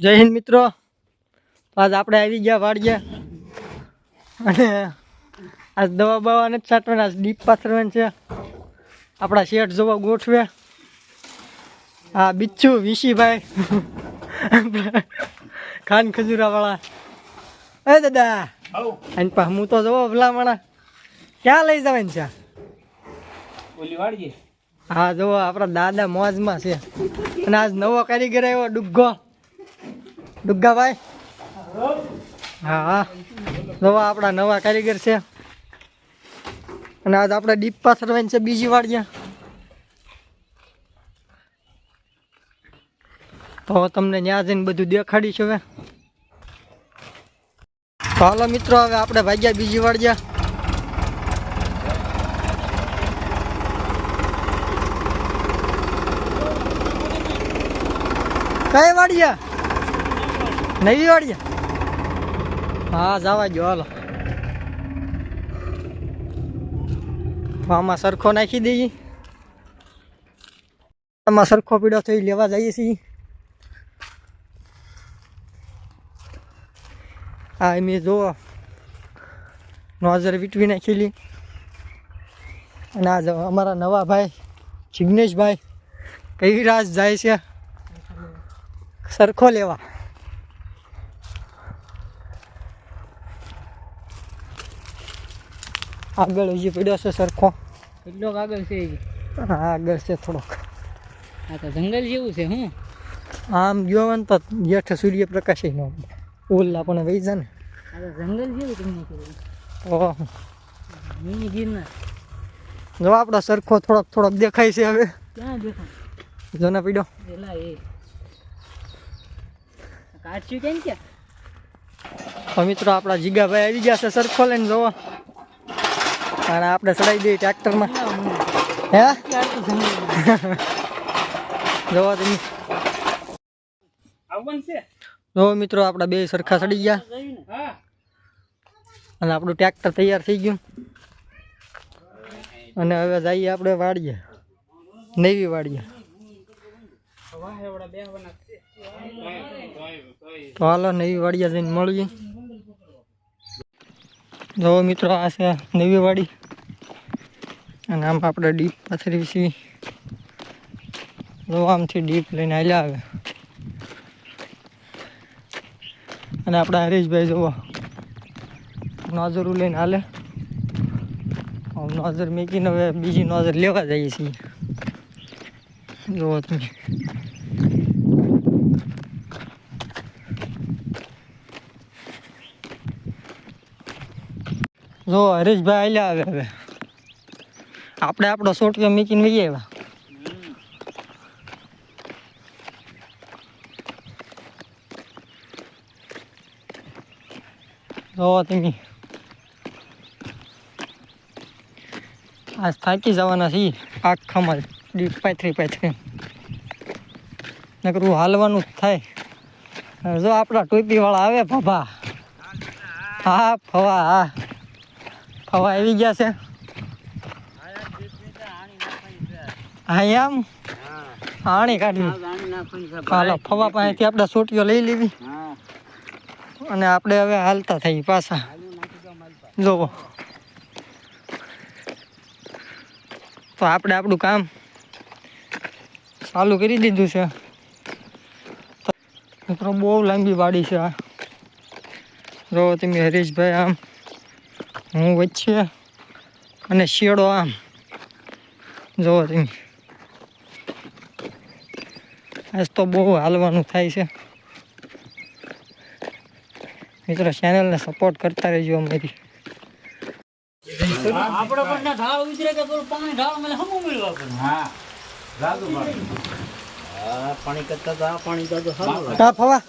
જય હિન્દ મિત્રો. આજ આપણે આવી ગયા વાડીએ. અને આજ દવા બવા નથી છાંટવાના આજ ડીપ પાથરવાની છે. આપણા શેઠ જોવા ગોઠવે. હા બિચ્છુ વિશીભાઈ. ખાન ખજૂરાવાળા. એ દાદા. અને પા હું તો જોવો ભલામણા. ક્યાં લઈ જવાની છે? હા જોવો આપણા દાદા મોજમાં છે. અને આજ નવો કારીગર આવ્યો ડુગ્ગો. ડુગ્ગાભાઈ હા. હા નવા આપણા નવા કારીગર છે. અને આજ આપણે ડીપ પાથરવાની છે બીજી વાડિયા તો તમને ત્યાં જઈને બધું દેખાડીશ હવે. તો હાલો મિત્રો, હવે આપણે ભાગ્યા બીજી વાડિયા કઈ વાડિયા? નવી વાળી હા, જવા ગયો હાલો. આમાં સરખો નાખી દઈએ. આમાં સરખો પીડો થઈ લેવા જઈએ છીએ. હા મેં જુઓ નોઝર વીટવી નાખેલી. અને આ જો અમારા નવા ભાઈ, જિગ્નેશભાઈ કઈ રાજ જાય છે. સરખો લેવા. આગળ હજી પડ્યો છે સરખો. કેટલો આગળ છે? હા આગળ છે થોડોક. આ તો જંગલ જેવું છે હું? આમ જોવા ને તો જેઠ સૂર્યપ્રકાશ નો ઓલા પણ વહી જાય ને આ તો જંગલ જેવું તમને તો મિની ગિરનાર. જો આપણો સરખો થોડોક થોડોક દેખાય છે હવે. ક્યાં દેખાય? જોને પીડ્યો. એલા એ. કાઢશું કેમ ક્યાં? મિત્રો આપણા જીગાભાઈ આવી ગયા છે સરખો લઈને જોવો. અને આપણે ચડાવી દઈએ ટ્રેક્ટરમાં. હે? જોવા તમે. જો મિત્રો, આપણા બે સરખા ચડી ગયા. અને આપણું ટ્રેક્ટર તૈયાર થઈ ગયું. અને હવે જઈએ આપણે વાડીએ. નવી વાડીએ. તો હાલો, નવી વાડીએ જઈને મળીએ. જો મિત્રો, આ છે નવી અને આમ આપણે ડીપ પાથરી છીએ જો આમથી ડીપ લઈને હાલ્યા આવે. અને આપણા હરીશભાઈ જોવો નોઝરું લઈને હાલે. નોઝર મેકીને હવે બીજી નોઝર લેવા જઈએ છીએ. જુઓ તમે. જો હરીશભાઈ આલ્યા આવે હવે. આપણે આપણો સોટિયો મીકીને વહી આવ્યા. જો તમે. થાકી જવાના છીએ આખામાં ડીપ પાથરી પાથરી. નકરું હાલવાનું જ થાય. જો આપણા ટોપીવાળા આવે ભાભા. હા ફવા હા. ફવા આવી ગયા છે. હા એમ? આણી કાઢવી હાલો, ફવા પાસેથી આપણે સોટીઓ લઈ લેવી અને આપણે હવે હાલતા થઈ પાછા. જોવો. તો આપણે આપણું કામ ચાલુ કરી દીધું છે. મિત્રો, બહુ લાંબી વાડી છે આ. જો તમે હરીશભાઈ આમ. હું વચ્ચે અને શેડો આમ. જોવો તમે. આજ તો બહુ હાલવાનું થાય છે. મિત્રો ચેનલને સપોર્ટ કરતા રહેજો અમારી. આપણે પણ ના ઢાળ ઉતરે કે પેલું પાણી ઢાળ મને હમું મળ્યું આપણને? હા જાદુ પાણી. કરતા તો આ પાણી તો સારું ફવા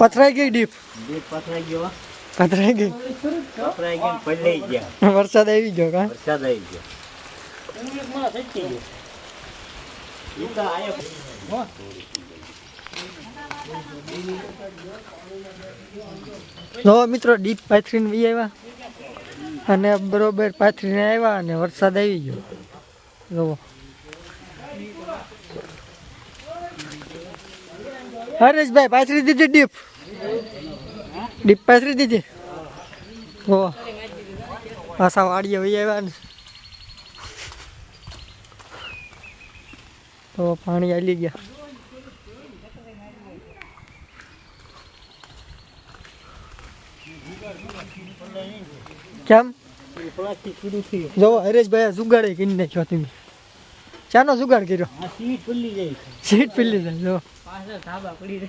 પથરાઈ ગઈ ડીપ. ડીપ પથરાઈ ગયો. ગઈ? ગયા. વરસાદ આવી ગયો કા? વરસાદ આવી ગયો. તો મિત્રો ડીપ પાથરીને વી આવ્યા અને બરોબર પાથરીને આવ્યા અને વરસાદ આવી ગયો. જુઓ હરેશભાઈ પાથરી દીધી ડીપ? ડીપ પાથરી દીધી ઓ પાછા વાડીએ વહી આવ્યા ને તો પાણી આલી ગયા કેમ પ્લાસ્ટિક પૂરું થયું જો હરેશભાઈ જુગાડે કરી નાખ્યો તમે ચાનો જુગાડ કર્યો આ સીટ ખુલ્લી જાય છે સીટ પીલી જાય જો પાછળ ધાબા પડી રહે